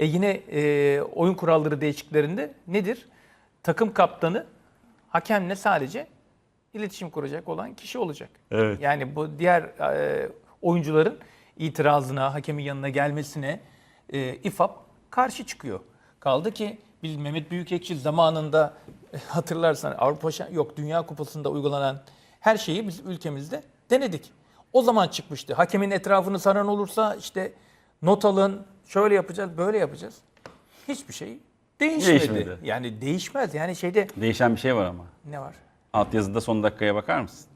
E yine e, oyun kuralları değişikliklerinde nedir? Takım kaptanı hakemle sadece iletişim kuracak olan kişi olacak. Evet. Yani bu diğer e, oyuncuların itirazına, hakemin yanına gelmesine e, İFAP karşı çıkıyor. Kaldı ki biz Mehmet Büyükekşi zamanında e, hatırlarsan Avrupa yok Dünya Kupası'nda uygulanan her şeyi biz ülkemizde denedik. O zaman çıkmıştı. Hakemin etrafını saran olursa işte not alın, şöyle yapacağız, böyle yapacağız. Hiçbir şey değişmedi. Değişmedi. Yani değişmez. Yani şeyde Değişen bir şey var ama. ne var? Altyazıda son dakikaya bakar mısın?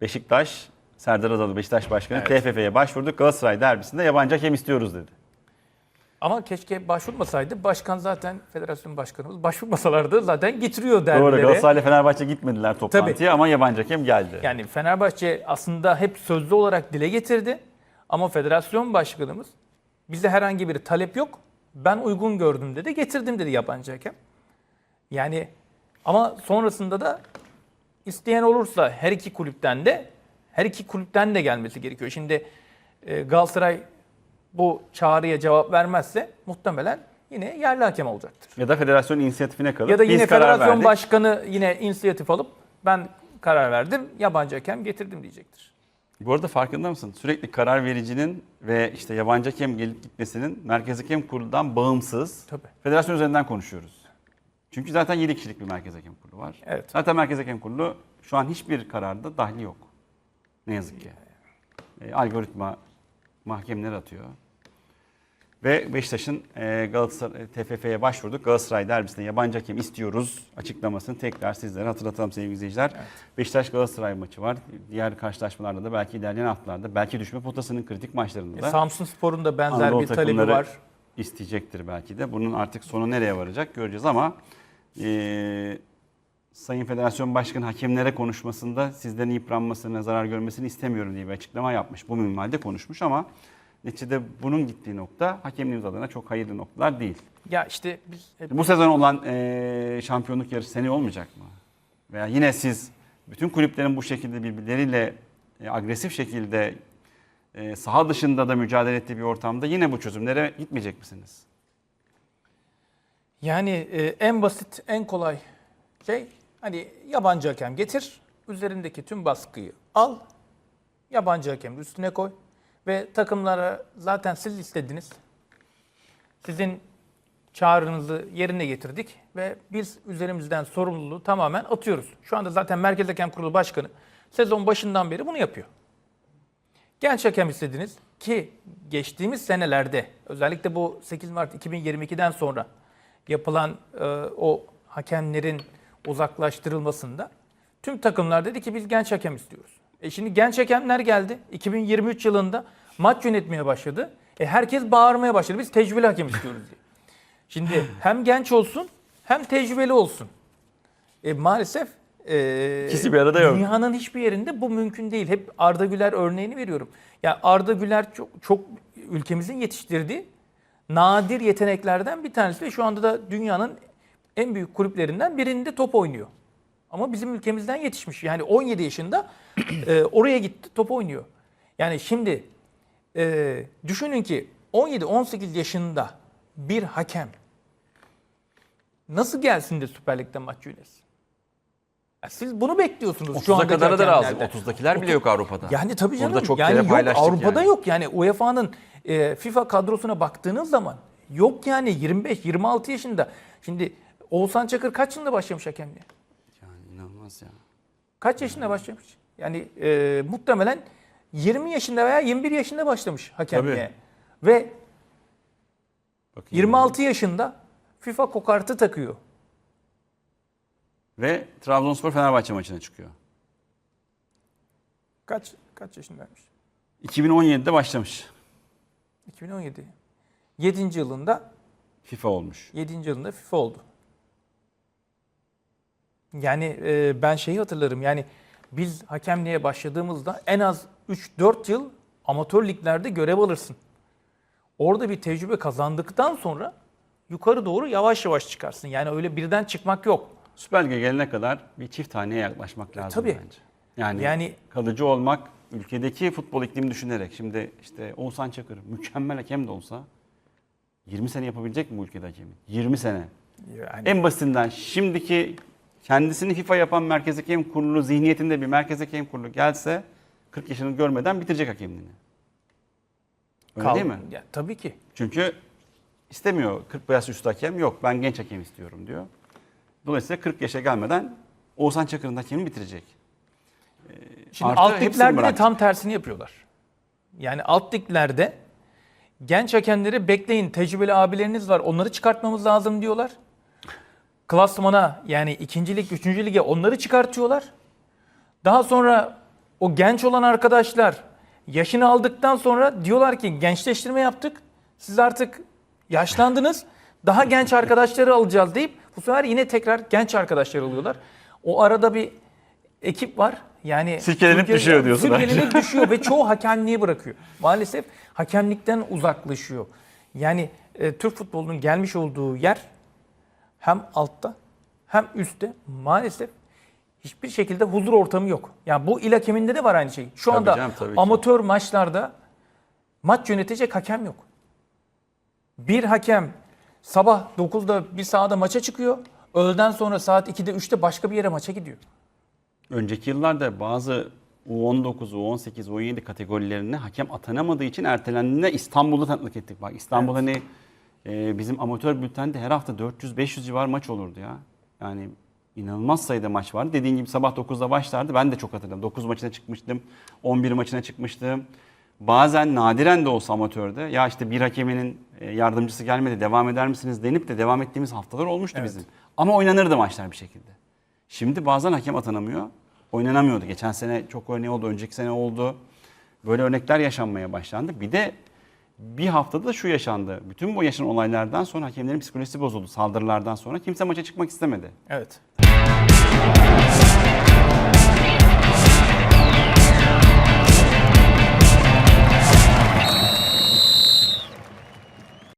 Beşiktaş, Serdar Adalı Beşiktaş Başkanı TFF'ye başvurduk. Galatasaray derbisinde yabancı hakem istiyoruz dedi. Ama keşke başvurmasaydı. Başkan zaten federasyon başkanımız. Başvurmasalardı zaten getiriyor Doğru derbilere. Galatasaray ile Fenerbahçe gitmediler toplantıya ama yabancı hakem geldi. Yani Fenerbahçe aslında hep sözlü olarak dile getirdi. Ama federasyon başkanımız bize herhangi bir talep yok. Ben uygun gördüm dedi. Getirdim dedi yabancı hakem. Yani ama sonrasında da isteyen olursa her iki kulüpten de her iki kulüpten de gelmesi gerekiyor. Şimdi e, Galatasaray bu çağrıya cevap vermezse muhtemelen yine yerli hakem olacaktır. Ya da federasyon inisiyatifine kalıp Ya da biz yine karar federasyon başkanı yine inisiyatif alıp ben karar verdim, yabancı hakem getirdim diyecektir. Bu arada farkında mısın? Sürekli karar vericinin ve işte yabancı hakem gelip gitmesinin Merkez Hakem Kurulu'dan bağımsız Tabii. federasyon üzerinden konuşuyoruz. Çünkü zaten 7 kişilik bir Merkez Hakem Kurulu var. Evet. Zaten Merkez Hakem Kurulu şu an hiçbir kararda dahli yok. Ne yazık ki. E, algoritma mahkemler atıyor. Ve Beşiktaş'ın e, Galatasaray TFF'ye başvurduk. Galatasaray derbisinde yabancı hakem istiyoruz açıklamasını tekrar sizlere hatırlatalım sevgili izleyiciler. Beşiktaş Galatasaray maçı var. Diğer karşılaşmalarda da belki ilerleyen haftalarda belki düşme potasının kritik maçlarında E, da Samsun Spor'un da benzer Anadolu bir talebi var. isteyecektir belki de. Bunun artık sonu nereye varacak göreceğiz ama e, Sayın Federasyon Başkanı hakemlere konuşmasında sizlerin yıpranmasını, zarar görmesini istemiyorum diye bir açıklama yapmış. Bu minvalde konuşmuş ama neticede bunun gittiği nokta hakemliğimiz adına çok hayırlı noktalar değil. Ya işte biz hep Bu sezon olan e, şampiyonluk yarışı seneye olmayacak mı? Veya yine siz bütün kulüplerin bu şekilde birbirleriyle e, agresif şekilde e, saha dışında da mücadele ettiği bir ortamda yine bu çözümlere gitmeyecek misiniz? yani e, en basit, en kolay şey hani yabancı hakem getir, üzerindeki tüm baskıyı al, yabancı hakemin üstüne koy ve takımlara zaten siz istediniz. Sizin çağrınızı yerine getirdik ve biz üzerimizden sorumluluğu tamamen atıyoruz. Şu anda zaten Merkez Hakem Kurulu Başkanı sezon başından beri bunu yapıyor. Genç hakem istediniz ki geçtiğimiz senelerde özellikle bu 8 Mart 2022'den sonra yapılan e, o hakemlerin uzaklaştırılmasında tüm takımlar dedi ki biz genç hakem istiyoruz. E şimdi genç hakemler geldi. 2023 yılında maç yönetmeye başladı. E herkes bağırmaya başladı. Biz tecrübeli hakem istiyoruz diye. Şimdi hem genç olsun hem tecrübeli olsun. E, maalesef e, İkisi bir arada yok. Dünyanın hiçbir yerinde bu mümkün değil. Hep Arda Güler örneğini veriyorum. Ya Arda Güler çok çok ülkemizin yetiştirdiği nadir yeteneklerden bir tanesi ve şu anda da dünyanın en büyük kulüplerinden birinde top oynuyor. Ama bizim ülkemizden yetişmiş. Yani 17 yaşında e, oraya gitti top oynuyor. Yani şimdi e, düşünün ki 17-18 yaşında bir hakem nasıl gelsin de Süper Lig'de maç yönetsin? Ya siz bunu bekliyorsunuz şu 30'a andaki kadar da lazım. hakemlerden. 30'dakiler bile yok Avrupa'da. Yani tabii canım. Burada çok yani kere yok, paylaştık Avrupa'da yani. yok. Yani UEFA'nın e, FIFA kadrosuna baktığınız zaman yok yani 25-26 yaşında. Şimdi Oğuzhan Çakır kaç yılında başlamış hakemliğe? İnanılmaz ya. Kaç yaşında başlamış? Yani e, muhtemelen 20 yaşında veya 21 yaşında başlamış hakemliğe. Ve Bakayım. 26 yaşında FIFA kokartı takıyor. Ve Trabzonspor Fenerbahçe maçına çıkıyor. Kaç kaç yaşındaymış? 2017'de başlamış. 2017. 7. yılında FIFA olmuş. 7. yılında FIFA oldu. Yani e, ben şeyi hatırlarım yani biz hakemliğe başladığımızda en az 3-4 yıl amatör liglerde görev alırsın. Orada bir tecrübe kazandıktan sonra yukarı doğru yavaş yavaş çıkarsın. Yani öyle birden çıkmak yok. Süper Lig'e gelene kadar bir çift haneye yaklaşmak lazım tabii. bence. Yani, Yani- kalıcı olmak ülkedeki futbol iklimini düşünerek şimdi işte Oğuzhan Çakır mükemmel hakem de olsa 20 sene yapabilecek mi bu ülkede hakemi? 20 sene. Yani En basitinden şimdiki kendisini FIFA yapan Merkez Hakem Kurulu zihniyetinde bir Merkez Hakem Kurulu gelse 40 yaşını görmeden bitirecek hakemliğini. Öyle kal- değil mi? Ya, tabii ki. Çünkü istemiyor 40 yaş üstü hakem yok ben genç hakem istiyorum diyor. Dolayısıyla 40 yaşa gelmeden Oğuzhan Çakır'ın hakemini bitirecek. Şimdi Artı alt liglerde de tam tersini yapıyorlar. Yani alt liglerde genç hakemleri bekleyin tecrübeli abileriniz var onları çıkartmamız lazım diyorlar. Klasmana yani ikinci lig, üçüncü lige onları çıkartıyorlar. Daha sonra o genç olan arkadaşlar yaşını aldıktan sonra diyorlar ki gençleştirme yaptık. Siz artık yaşlandınız. Daha genç arkadaşları alacağız deyip bu sefer yine tekrar genç arkadaşlar alıyorlar. O arada bir ekip var. Yani Silkelenip düşüyor diyorsun Silkelenip düşüyor ve çoğu hakemliği bırakıyor. Maalesef hakemlikten uzaklaşıyor. Yani e, Türk futbolunun gelmiş olduğu yer hem altta hem üstte maalesef hiçbir şekilde huzur ortamı yok. Yani bu il hakeminde de var aynı şey. Şu Tabii anda canım, tabii ki. amatör maçlarda maç yönetecek hakem yok. Bir hakem sabah 9'da bir sahada maça çıkıyor. Öğleden sonra saat 2'de 3'te başka bir yere maça gidiyor. Önceki yıllarda bazı U19, U18, U17 kategorilerine hakem atanamadığı için ertelendiğinde İstanbul'da tanıklık ettik. Bak İstanbul hani e, bizim amatör bültende her hafta 400-500 civar maç olurdu ya. Yani inanılmaz sayıda maç vardı. Dediğin gibi sabah 9'da başlardı. Ben de çok hatırlıyorum. 9 maçına çıkmıştım. 11 maçına çıkmıştım. Bazen nadiren de olsa amatörde ya işte bir hakeminin e, yardımcısı gelmedi devam eder misiniz denip de devam ettiğimiz haftalar olmuştu Evet. bizim. Ama oynanırdı maçlar bir şekilde. Şimdi bazen hakem atanamıyor. Oynanamıyordu. Geçen sene çok örneği oldu, önceki sene oldu. Böyle örnekler yaşanmaya başlandı. Bir de bir haftada da şu yaşandı. Bütün bu yaşanan olaylardan sonra hakemlerin psikolojisi bozuldu. Saldırılardan sonra kimse maça çıkmak istemedi. Evet.